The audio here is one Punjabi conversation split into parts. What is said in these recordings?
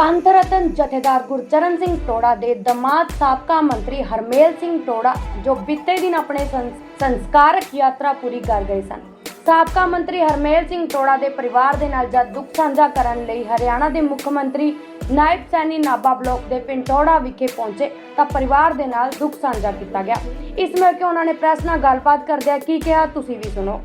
ਪੰਥ ਰਤਨ ਜਥੇਦਾਰ ਗੁਰਚਰਨ ਸਿੰਘ ਟੋੜਾ ਦੇ ਦਮਾਦ ਸਾਬਕਾ ਮੰਤਰੀ ਹਰਮੇਲ ਸਿੰਘ ਟੋੜਾ ਜੋ ਬੀਤੇ ਦਿਨ ਆਪਣੇ ਸੰ- ਸੰਸਕਾਰਕ ਯਾਤਰਾ ਪੂਰੀ ਕਰ ਗਏ ਸਨ। ਸਾਬਕਾ ਮੰਤਰੀ ਹਰਮੇਲ ਸਿੰਘ ਟੋੜਾ ਦੇ ਪਰਿਵਾਰ ਦੇ ਨਾਲ ਜਦ ਦੁੱਖ ਸਾਂਝਾ ਕਰਨ ਲਈ ਹਰਿਆਣਾ ਦੇ ਮੁੱਖ ਮੰਤਰੀ ਨਾਇਬ ਸੈਣੀ ਨਾਭਾ ਬਲਾਕ ਦੇ ਪਿੰਡ ਟੋੜਾ ਵਿਖੇ ਪਹੁੰਚੇ ਤਾਂ ਪਰਿਵਾਰ ਦੇ ਨਾਲ ਦੁੱਖ ਸਾਂਝਾ ਕੀਤਾ ਗਿਆ। ਇਸ ਮੌਕੇ ਉਹਨਾਂ ਨੇ ਪ੍ਰੈਸ ਨਾਲ ਗੱਲਬਾਤ ਕਰਦਿਆਂ ਕੀ ਕਿਹਾ, ਤੁਸੀਂ ਵੀ ਸੁਣੋ।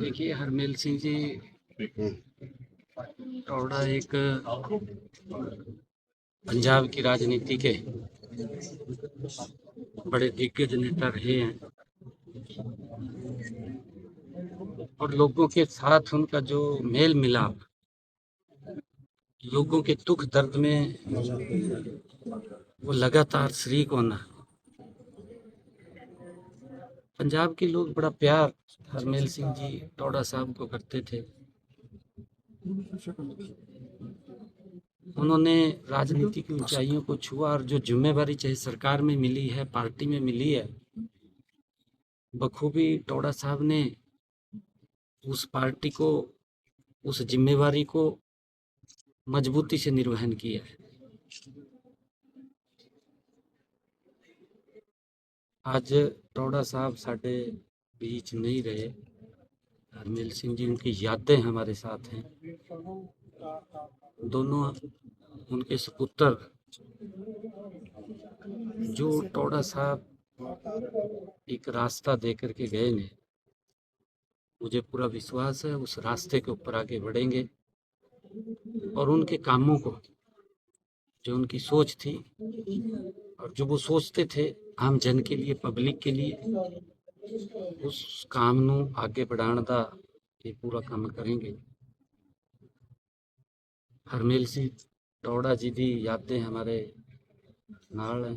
देखिए, हरमेल सिंह जी टोड़ा एक पंजाब की राजनीति के बड़े दिग्गज नेता रहे हैं। और लोगों के साथ उनका जो मेल मिलाप, लोगों के दुख दर्द में वो लगातार शरीक होना पंजाब के लोग बड़ा प्यार हरमेल सिंह जी टोडा साहब को करते थे। उन्होंने राजनीति की ऊंचाइयों को छुआ और जो जिम्मेवारी चाहे सरकार में मिली है पार्टी में मिली है बखूबी टोडा साहब ने उस पार्टी को उस जिम्मेवारी को मजबूती से निर्वहन किया। है आज टोडा साहब साढ़े बीच नहीं रहे। हरमेल सिंह जी, उनकी यादें हमारे साथ हैं। दोनों उनके सपुत्र। जो टोडा साहब एक रास्ता दे करके गए ने मुझे पूरा विश्वास है, उस रास्ते के ऊपर आगे बढ़ेंगे। और उनके कामों को, जो उनकी सोच थी जो वो सोचते थे आम जन के लिए पब्लिक के लिए ਉਸ ਕੰਮ ਨੂੰ ਅੱਗੇ ਵਧਾਉਣ ਦਾ ਇਹ ਪੂਰਾ ਕੰਮ ਕਰਾਂਗੇ ਹਰਮੇਲ ਸਿੰਘ ਟੌੜਾ ਜੀ ਦੀ ਯਾਦਾਂ ਹਮਾਰੇ ਨਾਲ ਹੈ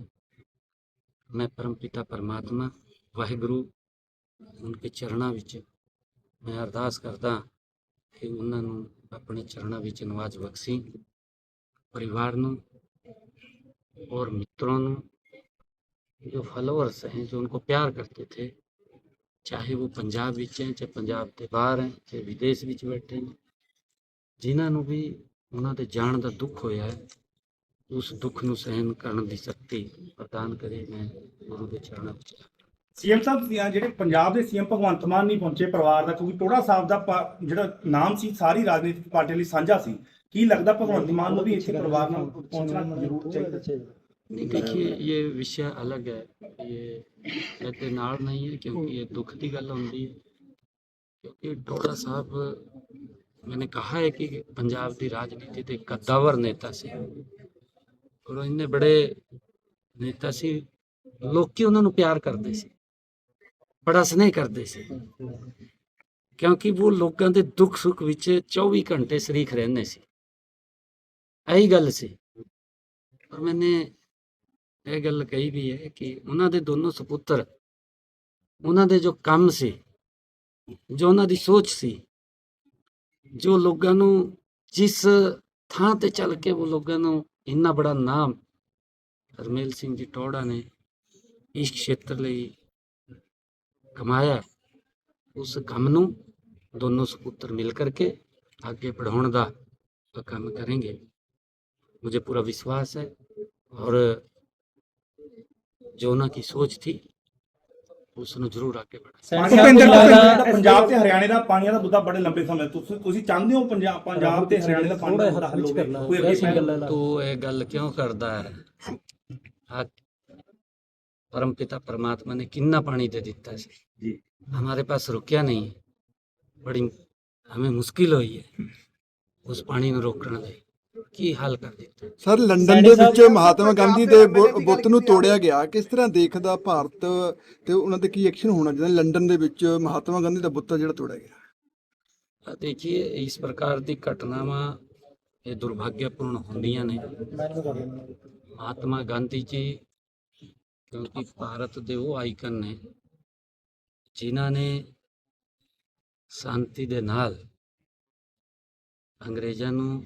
ਮੈਂ ਪਰਮ ਪਿਤਾ ਪਰਮਾਤਮਾ ਵਾਹਿਗੁਰੂ ਉਨਕੇ ਚਰਨਾਂ ਵਿੱਚ ਮੈਂ ਅਰਦਾਸ ਕਰਦਾ ਕਿ ਉਹਨਾਂ ਨੂੰ ਆਪਣੇ ਚਰਨਾਂ ਵਿੱਚ ਨਵਾਜ ਬਖਸ਼ੀ परिवार ਨੂੰ और मित्रों ਨੂੰ जो फॉलोअर्स हैं जो उनको प्यार करते थे ਚਾਹੇ ਉਹ ਪੰਜਾਬ ਵਿੱਚ ਹੈ ਚਾਹੇ ਪੰਜਾਬ ਦੇ ਬਾਹਰ ਹੈ ਚਾਹੇ ਵਿਦੇਸ਼ ਵਿੱਚ ਬੈਠੇ ਨੇ ਜਿਨ੍ਹਾਂ ਨੂੰ ਵੀ ਉਹਨਾਂ ਦੇ ਜਾਣ ਦਾ ਦੁੱਖ ਹੋਇਆ ਹੈ ਉਸ ਦੁੱਖ ਨੂੰ ਸਹਿਣ ਕਰਨ ਦੀ ਸ਼ਕਤੀ ਪ੍ਰਦਾਨ ਕਰੇ ਮੈਂ ਗੁਰੂ ਦੇ ਚਰਨਾਂ ਵਿੱਚ ਸੀਐਮ ਸਾਹਿਬ ਅਹ ਜਿਹੜੇ ਪੰਜਾਬ ਦੇ ਸੀਐਮ ਭਗਵੰਤ ਮਾਨ ਨਹੀਂ ਪਹੁੰਚੇ ਪਰਿਵਾਰ ਦਾ ਕਿਉਂਕਿ ਟੋੜਾ ਸਾਹਿਬ ਦਾ ਪਾ- ਜਿਹੜਾ ਨਾਮ ਸੀ ਸਾਰੀ ਰਾਜਨੀਤਿਕ ਪਾਰਟੀ ਲਈ ਸਾਂਝਾ ਸੀ ਕੀ ਲੱਗਦਾ ਭਗਵੰਤ ਮਾਨ ਨੂੰ ਵੀ ਇੱਥੇ ਪਰਿਵਾਰ ਨਾਲ ਪਹੁੰਚਣਾ ਜ਼ਰੂਰ ਚਾਹੀਦਾ नहीं देखिए ये विषय अलग है ये कहते नाल नहीं है क्योंकि ये दुख की गल होती है क्योंकि टोड़ा साहब मैंने कहा है कि पंजाब की राजनीति के कद्दावर नेता से और इन्ने बड़े नेता ਸੀ ਲੋਕੀ ਉਹਨਾਂ ਨੂੰ ਪਿਆਰ ਕਰਦੇ ਸੀ ਬੜਾ ਸਨੇਹ ਕਰਦੇ ਸੀ ਕਿਉਂਕਿ ਉਹ ਲੋਕਾਂ ਦੇ ਦੁੱਖ ਸੁੱਖ ਵਿੱਚ 24 ਘੰਟੇ ਸ਼ਰੀਕ ਰਹਿੰਦੇ ਸੀ ਇਹੀ ਗੱਲ ਸੀ। ਪਰ ਮੈਨੇ ਇਹ ਗੱਲ ਕਹੀ ਵੀ ਹੈ ਕਿ ਉਹਨਾਂ ਦੇ ਦੋਨੋਂ ਸੁਪੁੱਤਰ, ਉਹਨਾਂ ਦੇ ਜੋ ਕੰਮ ਸੀ, ਜੋ ਉਹਨਾਂ ਦੀ ਸੋਚ ਸੀ, ਜੋ ਲੋਕਾਂ ਨੂੰ ਜਿਸ ਥਾਂ ਤੇ ਚੱਲ ਕੇ ਉਹ ਲੋਕਾਂ ਨੂੰ ਇੰਨਾ ਬੜਾ ਨਾਮ ਹਰਮੇਲ ਸਿੰਘ ਜੀ ਟੋੜਾ ਨੇ ਇਸ ਖੇਤਰ ਲਈ ਕਮਾਇਆ, ਉਸ ਕੰਮ ਨੂੰ ਦੋਨੋਂ ਸੁਪੁੱਤਰ ਮਿਲ ਕਰਕੇ ਅੱਗੇ ਵਧਾਉਣ ਦਾ ਕੰਮ ਕਰਾਂਗੇ। मुझे पूरा विश्वास है और जो उनकी सोच थी ਉਸ ਨੂੰ ਜ਼ਰੂਰ ਅੱਗੇ ਵਧਾਇਆ ਪਾਣੀ ਦਾ ਭੁਪਿੰਦਰ ਮੁੱਦਾ ਭੁਪਿੰਦਰ ਜਿਹੜਾ ਪੰਜਾਬ ਤੇ ਹਰਿਆਣੇ ਦਾ ਪਾਣੀਆਂ ਦਾ ਮੁੱਦਾ ਬੜੇ ਲੰਬੇ ਸਮੇਂ ਤੋਂ ਤੁਸੀਂ ਤੁਸੀਂ ਚਾਹੁੰਦੇ ਹੋ ਪੰਜਾਬ ਪੰਜਾਬ ਤੇ ਹਰਿਆਣੇ ਦਾ ਪਾਣੀ ਦਾ ਮੁੱਦਾ ਹੱਲ ਹੋਵੇ ਕੋਈ ਅੱਗੇ ਪਹਿਲ ਤੂੰ ਇਹ ਗੱਲ ਕਿਉਂ ਕਰਦਾ ਹੈ ਆ परम पिता परमात्मा ने कितना पानी दे दिता है जी। हमारे पास रुकया नहीं है बड़ी हमें मुश्किल हुई है उस पानी ਨੂੰ ਰੋਕਣ ਲਈ ਕੀ ਹੱਲ ਕਰ ਦਿੱਤਾ? ਸਰ ਲੰਡਨ ਦੇ ਵਿੱਚ ਮਹਾਤਮਾ ਗਾਂਧੀ ਦੇ ਬੁ- ਬੁੱਤ ਨੂੰ ਤੋੜਿਆ ਗਿਆ। ਕਿਸ ਤਰ੍ਹਾਂ ਦੇਖਦਾ ਭਾਰਤ ਤੇ ਉਹਨਾਂ ਤੇ ਕੀ ਐਕਸ਼ਨ ਹੋਣਾ ਚਾਹੀਦਾ? ਲੰਡਨ ਦੇ ਵਿੱਚ ਮਹਾਤਮਾ ਗਾਂਧੀ ਦਾ ਬੁੱਤ ਆ ਜਿਹੜਾ ਤੋੜਿਆ ਗਿਆ। ਦੇਖिए ਇਸ ਪ੍ਰਕਾਰ ਦੀ ਘਟਨਾਵਾਂ ਇਹ ਦੁਰਭਾਗਿਆਪੂਰਨ ਹੁੰਦੀਆਂ ਨੇ। ਮਹਾਤਮਾ ਗਾਂਧੀ ਜੀ ਕਿਉਂਕਿ ਭਾਰਤ ਦੇ ਉਹ ਆਈਕਨ ਨੇ ਜਿਨ੍ਹਾਂ ਨੇ ਸ਼ਾਂਤੀ ਦੇ ਨਾਲ ਅੰਗਰੇਜ਼ਾਂ ਨੂੰ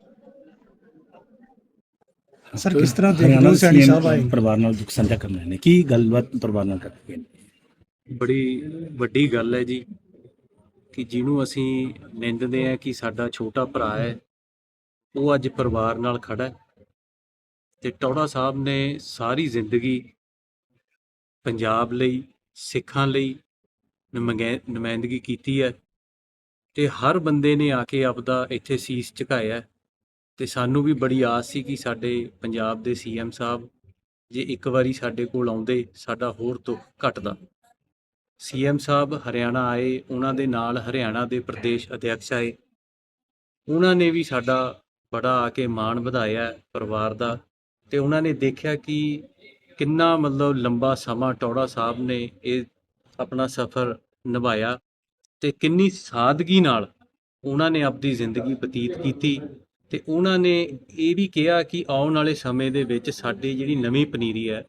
ਸਰ ਕਿਸ ਤਰ੍ਹਾਂ ਦੇਖਦੇ ਹੋ ਸੈਣੀ ਸਾਹਿਬ ਆਏ? ਪਰਿਵਾਰ ਨਾਲ ਦੁੱਖ ਸਾਂਝਾ ਕਰਨਾ ਨੇ। ਕੀ ਗੱਲਬਾਤ ਪਰਿਵਾਰ ਨਾਲ ਕਰਦੇ ਨੇ? ਬੜੀ ਵੱਡੀ ਗੱਲ ਹੈ ਜੀ ਕਿ ਜਿਹਨੂੰ ਅਸੀਂ ਨਿੰਦਦੇ ਆ ਕਿ ਸਾਡਾ ਛੋਟਾ ਭਰਾ ਹੈ ਉਹ ਅੱਜ ਪਰਿਵਾਰ ਨਾਲ ਖੜਾ ਹੈ ਤੇ ਟੌੜਾ ਸਾਹਿਬ ਨੇ ਸਾਰੀ ਜ਼ਿੰਦਗੀ ਪੰਜਾਬ ਲਈ ਸਿੱਖਾਂ ਲਈ ਨੁਮਾਇ- ਨੁਮਾਇੰਦਗੀ ਕੀਤੀ ਹੈ ਤੇ ਹਰ ਬੰਦੇ ਨੇ ਆ ਕੇ ਆਪਦਾ ਇੱਥੇ ਸੀਸ ਝੁਕਾਇਆ ਹੈ। ਤੇ ਸਾਨੂੰ ਵੀ ਬੜੀ ਆਸ ਸੀ ਕਿ ਸਾਡੇ ਪੰਜਾਬ ਦੇ ਸੀਐਮ ਸਾਹਿਬ ਜੇ ਇੱਕ ਵਾਰੀ ਸਾਡੇ ਕੋਲ ਆਉਂਦੇ, ਸਾਡਾ ਹੋਰ ਦੁੱਖ ਘਟਦਾ। ਸੀਐਮ ਸਾਹਿਬ ਹਰਿਆਣਾ ਆਏ, ਉਹਨਾਂ ਦੇ ਨਾਲ ਹਰਿਆਣਾ ਦੇ ਪ੍ਰਦੇਸ਼ ਅਧਿਕਸ਼ ਆਏ। ਉਹਨਾਂ ਨੇ ਵੀ ਸਾਡਾ ਬੜਾ ਆ ਕੇ ਮਾਣ ਵਧਾਇਆ ਪਰਿਵਾਰ ਦਾ ਤੇ ਉਹਨਾਂ ਨੇ ਦੇਖਿਆ ਕਿ ਕਿੰਨਾ ਮਤਲਬ ਲੰਬਾ ਸਮਾਂ ਟੌੜਾ ਸਾਹਿਬ ਨੇ ਇਹ ਆਪਣਾ ਸਫ਼ਰ ਨਿਭਾਇਆ ਤੇ ਕਿੰਨੀ ਸਾਦਗੀ ਨਾਲ ਉਹਨਾਂ ਨੇ ਆਪਣੀ ਜ਼ਿੰਦਗੀ ਬਤੀਤ ਕੀਤੀ। ਤੇ ਉਹਨਾਂ ਨੇ ਇਹ ਵੀ ਕਿਹਾ ਕਿ ਆਉਣ ਵਾਲੇ ਸਮੇਂ ਦੇ ਵਿੱਚ ਸਾਡੀ ਜਿਹੜੀ ਨਵੀਂ ਪਨੀਰੀ ਹੈ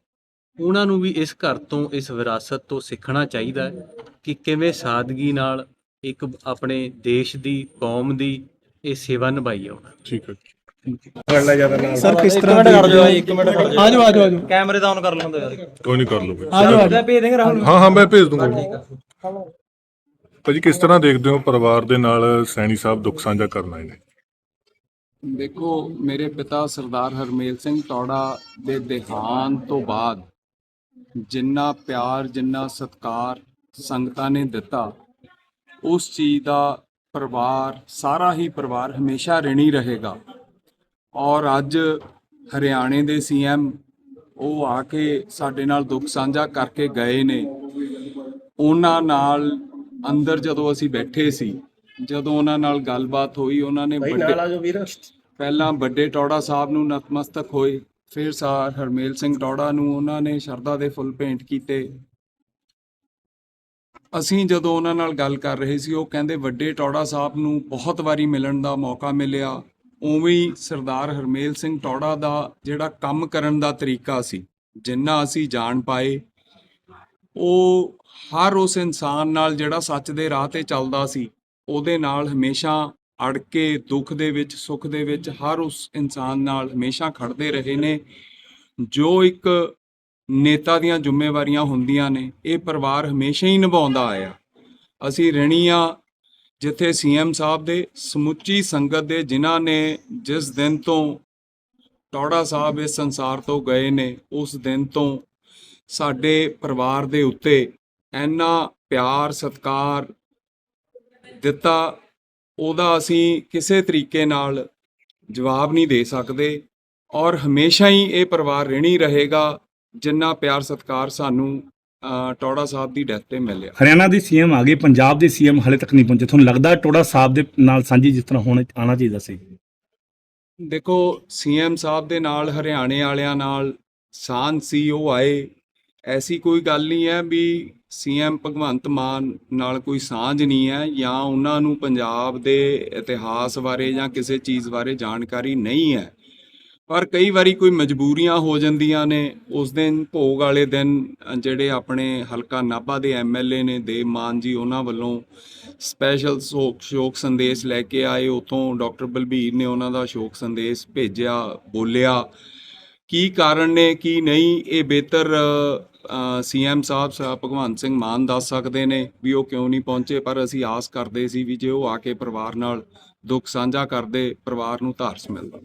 ਉਹਨਾਂ ਨੂੰ ਵੀ ਇਸ ਘਰ ਤੋਂ ਇਸ ਵਿਰਾਸਤ ਤੋਂ ਸਿੱਖਣਾ ਚਾਹੀਦਾ ਹੈ ਕਿ ਕਿਵੇਂ ਸਾਦਗੀ ਨਾਲ ਇੱਕ ਆਪਣੇ ਦੇਸ਼ ਦੀ ਕੌਮ ਦੀ ਇਹ ਸੇਵਾ ਨਿਭਾਈ ਆ ਉਹਨਾਂ ਠੀਕ ਹੈ। ਸਰ ਕਿਸ ਤਰ੍ਹਾਂ ਦੇਖਦੇ ਹੋ ਇੱਕ ਮਿੰਟ ਆਜੋ ਆਜੋ ਆਜੋ। ਕੈਮਰੇ ਤਾਂ ਔਨ ਕਰ ਲੈਂਦੇ ਯਾਰ ਕੋਈ ਨਹੀਂ ਕਰ ਲਓ। ਆਜੋ ਆਜੋ। ਭੇਜ ਦੇਂਗੇ ਰਾਹੁਲ ਹਾਂ ਹਾਂ ਮੈਂ ਭੇਜ ਦੂੰਗਾ। ਭਾਜੀ ਕਿਸ ਤਰ੍ਹਾਂ ਦੇਖਦੇ ਹੋ ਪਰਿਵਾਰ ਦੇ ਨਾਲ ਸੈਣੀ ਸਾਹਿਬ ਦੁੱਖ ਸਾਂਝਾ ਕਰਨ ਆਏ ਨੇ? ਦੇਖੋ, ਮੇਰੇ ਪਿਤਾ ਸਰਦਾਰ ਹਰਮੇਲ ਸਿੰਘ ਟੌੜਾ ਦੇ ਦੇਹਾਂਤ ਤੋਂ ਬਾਅਦ ਜਿੰਨਾ ਪਿਆਰ, ਜਿੰਨਾ ਸਤਿਕਾਰ ਸੰਗਤਾਂ ਨੇ ਦਿੱਤਾ, ਉਸ ਚੀਜ਼ ਦਾ ਪਰਿਵਾਰ, ਸਾਰਾ ਹੀ ਪਰਿਵਾਰ ਹਮੇਸ਼ਾ ਰਿਣੀ ਰਹੇਗਾ। ਔਰ ਅੱਜ ਹਰਿਆਣੇ ਦੇ ਸੀਐਮ ਉਹ ਆ ਕੇ ਸਾਡੇ ਨਾਲ ਦੁੱਖ ਸਾਂਝਾ ਕਰਕੇ ਗਏ ਨੇ। ਉਹਨਾਂ ਨਾਲ ਅੰਦਰ ਜਦੋਂ ਅਸੀਂ ਬੈਠੇ ਸੀ ਜਦੋਂ ਉਹਨਾਂ ਨਾਲ ਗੱਲਬਾਤ ਹੋਈ ਉਹਨਾਂ ਨੇ ਵੱਡੇ ਪਹਿਲਾਂ ਵੱਡੇ ਟੌੜਾ ਸਾਹਿਬ ਨੂੰ ਨਤਮਸਤਕ ਹੋਏ ਫਿਰ ਸਾਰ ਹਰਮੇਲ ਸਿੰਘ ਟੌੜਾ ਨੂੰ ਉਹਨਾਂ ਨੇ ਸ਼ਰਧਾ ਦੇ ਫੁੱਲ ਭੇਂਟ ਕੀਤੇ। ਅਸੀਂ ਜਦੋਂ ਉਹਨਾਂ ਨਾਲ ਗੱਲ ਕਰ ਰਹੇ ਸੀ ਉਹ ਕਹਿੰਦੇ ਵੱਡੇ ਟੌੜਾ ਸਾਹਿਬ ਨੂੰ ਬਹੁਤ ਵਾਰੀ ਮਿਲਣ ਦਾ ਮੌਕਾ ਮਿਲਿਆ। ਉਵੇਂ ਹੀ ਸਰਦਾਰ ਹਰਮੇਲ ਸਿੰਘ ਟੌੜਾ ਦਾ ਜਿਹੜਾ ਕੰਮ ਕਰਨ ਦਾ ਤਰੀਕਾ ਸੀ ਜਿੰਨਾ ਅਸੀਂ ਜਾਣ ਪਾਏ ਉਹ ਹਰ ਉਸ ਇਨਸਾਨ ਨਾਲ ਜਿਹੜਾ ਸੱਚ ਦੇ ਰਾਹ ਤੇ ਚੱਲਦਾ ਸੀ ਉਹਦੇ ਨਾਲ ਹਮੇਸ਼ਾ ਅੜ ਕੇ, ਦੁੱਖ ਦੇ ਵਿੱਚ, ਸੁੱਖ ਦੇ ਵਿੱਚ ਹਰ ਉਸ ਇਨਸਾਨ ਨਾਲ ਹਮੇਸ਼ਾ ਖੜਦੇ ਰਹੇ ਨੇ। ਜੋ ਇੱਕ ਨੇਤਾ ਦੀਆਂ ਜ਼ਿੰਮੇਵਾਰੀਆਂ ਹੁੰਦੀਆਂ ਨੇ, ਇਹ ਪਰਿਵਾਰ ਹਮੇਸ਼ਾ ਹੀ ਨਿਭਾਉਂਦਾ ਆਇਆ। ਅਸੀਂ ਰਿਣੀ ਹਾਂ ਜਿੱਥੇ ਸੀਐਮ ਸਾਹਿਬ ਦੇ ਸਮੁੱਚੀ ਸੰਗਤ ਦੇ, ਜਿਨ੍ਹਾਂ ਨੇ ਜਿਸ ਦਿਨ ਤੋਂ ਟੌੜਾ ਸਾਹਿਬ ਇਸ ਸੰਸਾਰ ਤੋਂ ਗਏ ਨੇ, ਉਸ ਦਿਨ ਤੋਂ ਸਾਡੇ ਪਰਿਵਾਰ ਦੇ ਉੱਤੇ ਇੰਨਾ ਪਿਆਰ, ਸਤਿਕਾਰ ਦਿੱਤਾ ਉਹਦਾ ਅਸੀਂ ਕਿਸੇ ਤਰੀਕੇ ਨਾਲ ਜਵਾਬ ਨਹੀਂ ਦੇ ਸਕਦੇ ਔਰ ਹਮੇਸ਼ਾ ਹੀ ਇਹ ਪਰਿਵਾਰ ਰਹਿਣੀ ਰਹੇਗਾ ਜਿੰਨਾ ਪਿਆਰ ਸਤਿਕਾਰ ਸਾਨੂੰ ਟੌੜਾ ਸਾਹਿਬ ਦੀ ਡੈਥ ਤੇ ਮਿਲਿਆ। ਹਰਿਆਣਾ ਦੇ ਸੀਐਮ ਆ ਗਏ ਪੰਜਾਬ ਦੇ ਸੀਐਮ ਹਲੇ ਤੱਕ ਨਹੀਂ ਪਹੁੰਚੇ। ਤੁਹਾਨੂੰ ਲੱਗਦਾ ਟੋੜਾ ਸਾਹਿਬ ਦੇ ਨਾਲ ਸਾਂਝੀ ਜਿਸ ਤਰ੍ਹਾਂ ਹੋਣਾ ਆਣਾ ਚਾਹੀਦਾ ਸੀ? ਦੇਖੋ ਸੀਐਮ ਸਾਹਿਬ ਦੇ ਨਾਲ ਹਰਿਆਣੇ ਵਾਲਿਆਂ ਨਾਲ ਸਾਂਝ ਸੀ ਉਹ ਆਏ। ਐਸੀ ਕੋਈ ਗੱਲ ਨਹੀਂ ਹੈ ਵੀ ਸੀਐਮ ਭਗਵੰਤ ਮਾਨ ਨਾਲ ਕੋਈ ਸਾਂਝ ਨਹੀਂ ਹੈ ਜਾਂ ਉਹਨਾਂ ਨੂੰ ਪੰਜਾਬ ਦੇ ਇਤਿਹਾਸ ਬਾਰੇ ਜਾਂ ਕਿਸੇ ਚੀਜ਼ ਬਾਰੇ ਜਾਣਕਾਰੀ ਨਹੀਂ ਹੈ। ਪਰ ਕਈ ਵਾਰੀ ਕੋਈ ਮਜਬੂਰੀਆਂ ਹੋ ਜਾਂਦੀਆਂ ਨੇ। ਉਸ ਦਿਨ ਭੋਗ ਵਾਲੇ ਦਿਨ ਜਿਹੜੇ ਆਪਣੇ ਹਲਕਾ ਨਾਭਾ ਦੇ ਐਮਐਲਏ ਨੇ ਦੇਵ ਮਾਨ ਜੀ, ਉਹਨਾਂ ਵੱਲੋਂ ਸਪੈਸ਼ਲ ਸ਼ੋਕ ਸ਼ੋਕ ਸੰਦੇਸ਼ ਲੈ ਕੇ ਆਏ। ਉਥੋਂ ਡਾਕਟਰ ਬਲਬੀਰ ਨੇ ਉਹਨਾਂ ਦਾ ਸ਼ੋਕ ਸੰਦੇਸ਼ ਭੇਜਿਆ, ਬੋਲਿਆ। ਕੀ ਕਾਰਨ ਨੇ, ਕੀ ਨਹੀਂ? ਇਹ ਬਿਹਤਰ ਸੀਐਮ ਸਾਹਿਬ ਸਾਹਿਬ ਭਗਵੰਤ ਸਿੰਘ ਮਾਨ ਦੱਸ ਸਕਦੇ ਨੇ ਵੀ ਉਹ ਕਿਉਂ ਨਹੀਂ ਪਹੁੰਚੇ? ਪਰ ਅਸੀਂ ਆਸ ਕਰਦੇ ਸੀ ਵੀ ਜੇ ਉਹ ਆ ਕੇ ਪਰਿਵਾਰ ਨਾਲ ਦੁੱਖ ਸਾਂਝਾ ਕਰਦੇ, ਪਰਿਵਾਰ ਨੂੰ ਧਾਰਸ ਮਿਲਦਾ